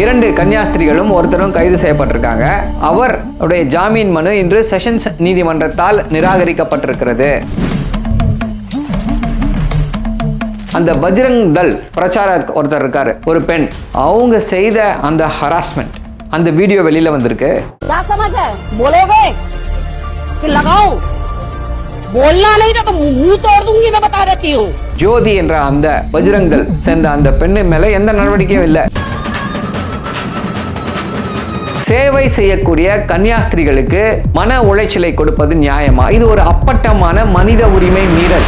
இரண்டு கன்னியாஸ்திரிகளும் ஒருத்தரும் கைது செய்யப்பட்டிருக்காங்க. அவர் உடைய ஜாமீன் மனு இன்று செஷன்ஸ் நீதிமன்றத்தால் நிராகரிக்கப்பட்டிருக்கிறது. அந்த பஜ்ரங் தல் பிரச்சாரர் ஒருத்தர் இருக்காரு ஒரு பெண். அவங்க செய்த அந்த ஹராஸ்மெண்ட் அந்த வீடியோ வெளியில வந்திருக்கு. ஜோதி என்ற அந்த பஜ்ரங்கல் சேர்ந்த அந்த பெண்ணு மேல எந்த நடவடிக்கையும் இல்லை. சேவை செய்யக்கூடிய கன்னியாஸ்திரிகளுக்கு மன உளைச்சலை கொடுப்பது நியாயமா? இது ஒரு அப்பட்டமான மனித உரிமை மீறல்.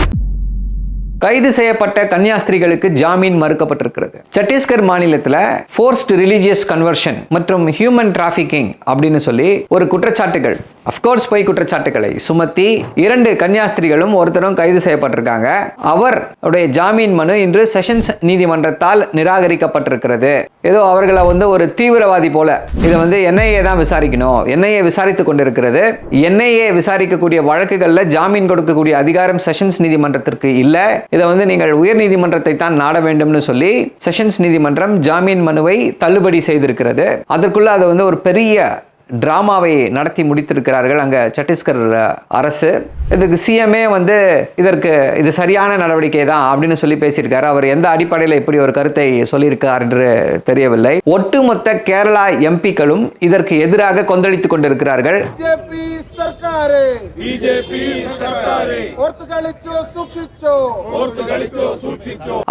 கைது செய்யப்பட்ட கன்னியாஸ்திரிகளுக்கு ஜாமீன் மறுக்கப்பட்டிருக்கிறது. சத்தீஸ்கர் மாநிலத்தில் ஃபோர்ஸ்ட் ரிலீஜியஸ் கன்வர்ஷன் மற்றும் ஹியூமன் டிராஃபிக்கிங் அப்படின்னு சொல்லி ஒரு குற்றச்சாட்டுகள் அஃப்கோர்ஸ் பொய் குற்றச்சாட்டுகளை சுமத்தி இரண்டு கன்னியாஸ்திரிகளும் ஒருத்தரும் கைது செய்யப்பட்டிருக்காங்க. அவர் உடைய ஜாமீன் மனு இன்று செஷன்ஸ் நீதிமன்றத்தால் நிராகரிக்கப்பட்டிருக்கிறது. ஏதோ அவர்களை வந்து ஒரு தீவிரவாதி போல. இதை வந்து என்ஐஏ தான் விசாரிக்கணும். என்ஐஏ விசாரித்து கொண்டிருக்கிறது. என்ஐஏ விசாரிக்கக்கூடிய வழக்குகளில் ஜாமீன் கொடுக்கக்கூடிய அதிகாரம் செஷன்ஸ் நீதிமன்றத்திற்கு இல்லை. இதை வந்து நீங்கள் உயர் நீதிமன்றத்தை தான் நாட வேண்டும்னு சொல்லி செஷன்ஸ் நீதிமன்றம் ஜாமீன் மனுவை தள்ளுபடி செய்திருக்கிறது. அதற்குள்ள அதை வந்து ஒரு பெரிய டிராமாவை நடத்தி முடித்திருக்கிறார்கள் அங்கே சத்தீஸ்கர் அரசு. இதுக்கு சிஎம்ஏ வந்து இதற்கு இது சரியான நடவடிக்கை தான் அப்படின்னு சொல்லி பேசியிருக்காரு. அவர் எந்த அடிப்படையில் இப்படி ஒரு கருத்தை சொல்லியிருக்கார் என்று தெரியவில்லை. ஒட்டுமொத்த கேரளா எம்பிக்களும் இதற்கு எதிராக கொந்தளித்துக் கொண்டிருக்கிறார்கள்.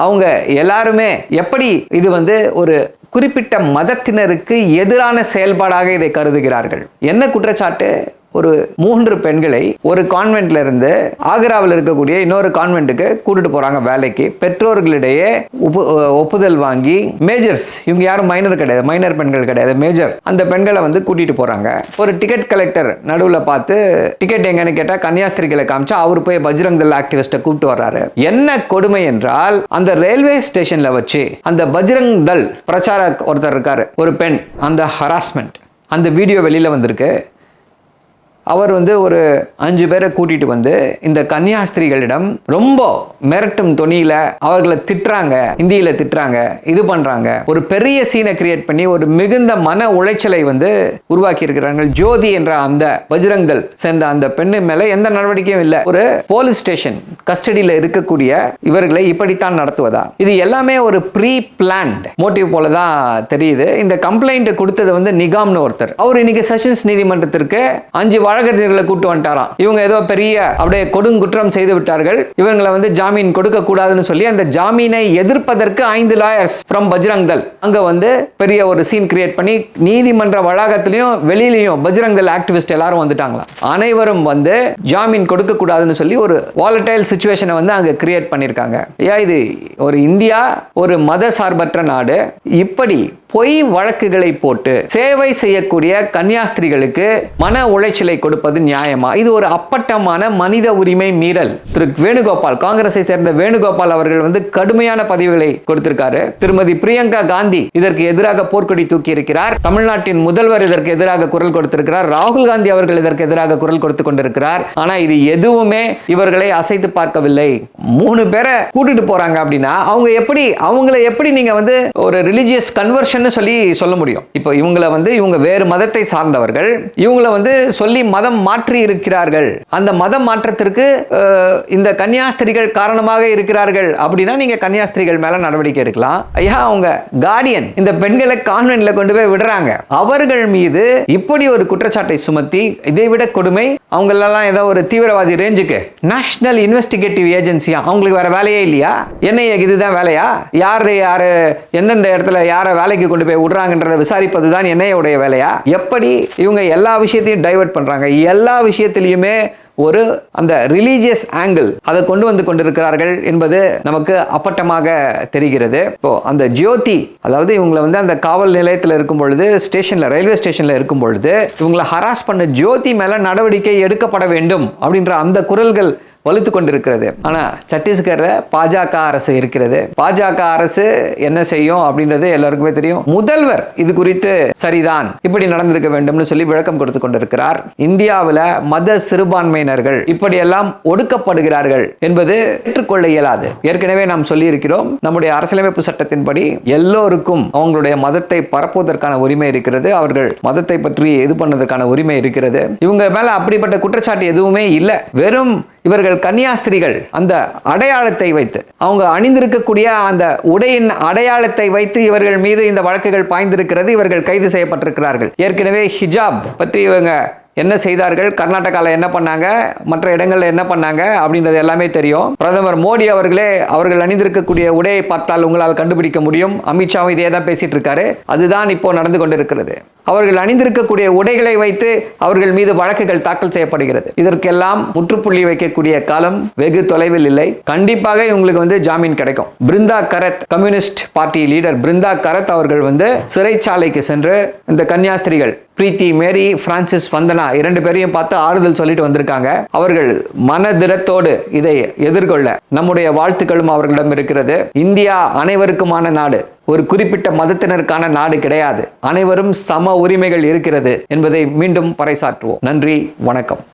அவங்க எல்லாருமே எப்படி இது வந்து ஒரு குறிப்பிட்ட மதத்தினருக்கு எதிரான செயல்பாடாக இதை கருதுகிறார்கள். என்ன குற்றச்சாட்டு? ஒரு மூன்று பெண்களை ஒரு கான்வென்ட்ல இருந்து ஆக்ராவில் இருக்கக்கூடிய இன்னொரு கான்வென்ட்டுக்கு கூட்டிட்டு போறாங்க வேலைக்கு. பெற்றோர்களிடையே ஒப்பு- ஒப்புதல் வாங்கி மேஜர்ஸ் இவங்க யாரும் மைனர் கிடையாது மைனர் பெண்கள் கிடையாது மேஜர் அந்த பெண்களை வந்து கூட்டிட்டு போறாங்க. ஒரு டிக்கெட் கலெக்டர் நடுவில் பார்த்து டிக்கெட் எங்கன்னு கேட்டா கன்னியாஸ்திரிகளை காமிச்சா அவர் போய் பஜ்ரங் தல் ஆக்டிவிஸ்ட்டை கூப்பிட்டு வர்றாரு. என்ன கொடுமை என்றால் அந்த ரயில்வே ஸ்டேஷன்ல வச்சு அந்த பஜ்ரங் தல் பிரச்சார ஒருத்தர் இருக்காரு ஒரு பெண். அந்த ஹராஸ்மெண்ட் அந்த வீடியோ வெளியில வந்திருக்கு. அவர் வந்து ஒரு அஞ்சு பேரை கூட்டிட்டு வந்து இந்த கன்னியாஸ்திரிகளிடம் ரொம்ப மிரட்டும் துணியில அவர்களை திட்டுறாங்க இந்தியில திட்டுறாங்க இது பண்றாங்க. ஒரு பெரிய சீனை கிரியேட் பண்ணி ஒரு மிகுந்த மன உளைச்சலை வந்து உருவாக்கி இருக்கிறார்கள் ஜோதி என்ற அந்த பஜ்ரங்கல் சேர்ந்த அந்த பெண்ணு மேல எந்த நடவடிக்கையும் இல்லை. ஒரு போலீஸ் ஸ்டேஷன் கஸ்டடியில் இருக்கக்கூடிய இவர்களை இப்படித்தான் நடத்துவதா? இது எல்லாமே ஒரு ப்ரீ பிளான்ட் மோட்டிவ் போல தான் தெரியுது. இந்த கம்ப்ளைண்ட் கொடுத்தது வந்து நிகாம்னு ஒருத்தர். அவர் இன்னைக்கு செஷன்ஸ் நீதிமன்றத்திற்கு அஞ்சு வழக்கறிஞர்களை கூட்டு வந்துட்டாராம். இவங்க ஏதோ பெரிய அப்படியே கொடுங்குற்றம் செய்து விட்டார்கள். இவங்களை வந்து ஜாமீன் கொடுக்க கூடாதுன்னு சொல்லி அந்த ஜாமீனை எதிர்ப்பதற்கு ஐந்து லாயர்ஸ் ஃப்ரம் பஜ்ரங் தல் அங்க வந்து பெரிய ஒரு சீன் கிரியேட் பண்ணி நீதிமன்ற வளாகத்திலையும் வெளியிலையும் பஜ்ரங் தல் ஆக்டிவிஸ்ட் எல்லாரும் வந்துட்டாங்களா அனைவரும் வந்து ஜாமீன் கொடுக்க கூடாதுன்னு சொல்லி ஒரு வாலட்டைல் சுச்சுவேஷனை வந்து அங்க கிரியேட் பண்ணியிருக்காங்க. ஏன் இது ஒரு இந்தியா ஒரு மத சார்பற்ற நாடு. இப்படி பொய் வழக்குகளை போட்டு சேவை செய்யக்கூடிய கன்னியாஸ்திரிகளுக்கு மன உளைச்சலை கொடுப்பது நியாயமா? இது ஒரு அப்பட்டமான மனித உரிமை மீறல். திரு வேணுகோபால் காங்கிரஸை சேர்ந்த வேணுகோபால் அவர்கள் வந்து கடுமையான பதிவுகளை கொடுத்திருக்காரு. திருமதி பிரியங்கா காந்தி இதற்கு எதிராக போர்க்கொடி தூக்கி இருக்கிறார் தமிழ்நாட்டின் முதல்வர் இதற்கு எதிராக குரல் கொடுத்திருக்கிறார். ராகுல் காந்தி அவர்கள் இதற்கு எதிராக குரல் கொடுத்து கொண்டிருக்கிறார். ஆனா இது எதுவுமே இவர்களை அசைத்து பார்க்கவில்லை. மூணு பேரை கூட்டிட்டு போறாங்க அப்படின்னா அவங்க எப்படி அவங்கள எப்படி நீங்க வந்து ஒரு ரிலிஜியஸ் கன்வர்ஷன் சொல்லி சொல்ல முடியும். இப்போ இவங்கள வந்து இவங்க வேறு மதத்தை சார்ந்தவர்கள் இவங்களை வந்து சொல்லி மதம் மாற்றி இருக்கிறார்கள். அந்த மதம் மாற்றத்திற்கு இந்த கன்னியாஸ்திரிகள் காரணமாக இருக்கிறார்கள் அப்படின்னா நீங்க கன்னியாஸ்திரிகள் மேல நடவடிக்கை எடுக்கலாம். ஐயா அவங்க கார்டியன் இந்த பெண்களை கான்வென்ட்ல கொண்டு போய் விடுறாங்க. அவர்கள் மீது இப்படி ஒரு குற்றச்சாட்டை சுமத்தி இதை விட கொடுமை அவங்களெல்லாம் ஏதோ ஒரு தீவிரவாதி ரேஞ்சுக்கு நேஷனல் இன்வெஸ்டிகேட்டிவ் ஏஜென்சியா அவங்களுக்கு வேற வேலையே இல்லையா? என்ன இதுதான் வேலையா? யார் யாரு எந்தெந்த இடத்துல யாரை வேலைக்கு கொண்டு போய் விடுறாங்கன்றதை விசாரிப்பது தான் என்னையுடைய வேலையா? எப்படி இவங்க எல்லா விஷயத்தையும் டைவர்ட் பண்றாங்க? எல்லா விஷயத்திலையுமே ஒரு அந்த ரிலீஜியஸ் ஆங்கிள் அதை கொண்டு வந்து கொண்டிருக்கிறார்கள் என்பது நமக்கு அப்பட்டமாக தெரிகிறது. இப்போ அந்த ஜோதி அதாவது இவங்களை வந்து அந்த காவல் நிலையத்தில் இருக்கும் பொழுது ஸ்டேஷன்ல ரயில்வே ஸ்டேஷன்ல இருக்கும் பொழுது இவங்களை ஹராஸ் பண்ண ஜோதி மேல நடவடிக்கை எடுக்கப்பட வேண்டும் அப்படின்ற அந்த குரல்கள் வலுத்து கொண்டிருக்கிறது ஆனா சத்தீஸ்கர்ல பாஜக அரசு இருக்கிறது. பாஜக அரசு என்ன செய்யும் அப்படின்றது எல்லாருக்குமே தெரியும். முதல்வர் இது குறித்து சரிதான் இப்படி நடந்திருக்க வேண்டும்னு சொல்லி விளக்கம் கொடுத்து கொண்டிருக்கிறார். இந்தியாவில் மத சிறுபான்மையினர்கள் இப்படியெல்லாம் ஒடுக்கப்படுகிறார்கள் என்பது ஏற்றுக்கொள்ள இயலாது. ஏற்கனவே நாம் சொல்லி இருக்கிறோம் நம்முடைய அரசியலமைப்பு சட்டத்தின்படி எல்லோருக்கும் அவங்களுடைய மதத்தை பரப்புவதற்கான உரிமை இருக்கிறது. அவர்கள் மதத்தை பற்றி இது பண்ணதற்கான உரிமை இருக்கிறது. இவங்க மேல அப்படிப்பட்ட குற்றச்சாட்டு எதுவுமே இல்லை. வெறும் இவர்கள் கன்னியாஸ்திரிகள் அந்த அடையாளத்தை வைத்து அவங்க அணிந்திருக்கக்கூடிய அந்த உடையின் அடையாளத்தை வைத்து இவர்கள் மீது இந்த வழக்குகள் பாய்ந்திருக்கிறது இவர்கள் கைது செய்யப்பட்டிருக்கிறார்கள். ஏற்கனவே ஹிஜாப் பற்றி இவங்க என்ன செய்தார்கள் கர்நாடகாவில் என்ன பண்ணாங்க மற்ற இடங்களில் என்ன பண்ணாங்க அப்படின்றது எல்லாமே தெரியும். பிரதமர் மோடி அவர்களே அவர்கள் அணிந்திருக்கக்கூடிய உடையை பார்த்தால் உங்களால் கண்டுபிடிக்க முடியும். அமித்ஷாவும் இதே தான் பேசிட்டு இருக்காரு. அதுதான் இப்போ நடந்து கொண்டிருக்கிறது. அவர்கள் அணிந்திருக்கக்கூடிய உடைகளை வைத்து அவர்கள் மீது வழக்குகள் தாக்கல் செய்யப்படுகிறது. இதற்கெல்லாம் முற்றுப்புள்ளி வைக்கக்கூடிய காலம் வெகு தொலைவில் இல்லை. கண்டிப்பாக இவங்களுக்கு வந்து ஜாமீன் கிடைக்கும். Brinda Karat communist party leader Brinda Karat அவர்கள் வந்து சிறைச்சாலைக்கு சென்று இந்த கன்னியாஸ்திரிகள் பிரீத்தி மேரி பிரான்சிஸ் வந்தனா இரண்டு பேரையும் பார்த்து ஆறுதல் சொல்லிட்டு வந்திருக்காங்க. அவர்கள் மனதிடத்தோடு இதை எதிர்கொள்ள நம்முடைய வாழ்த்துக்களும் அவர்களிடம் இருக்கிறது. இந்தியா அனைவருக்குமான நாடு. ஒரு குறிப்பிட்ட மதத்தினருக்கான நாடு கிடையாது. அனைவரும் சம உரிமைகள் இருக்கிறது என்பதை மீண்டும் பறைசாற்றுவோம். நன்றி வணக்கம்.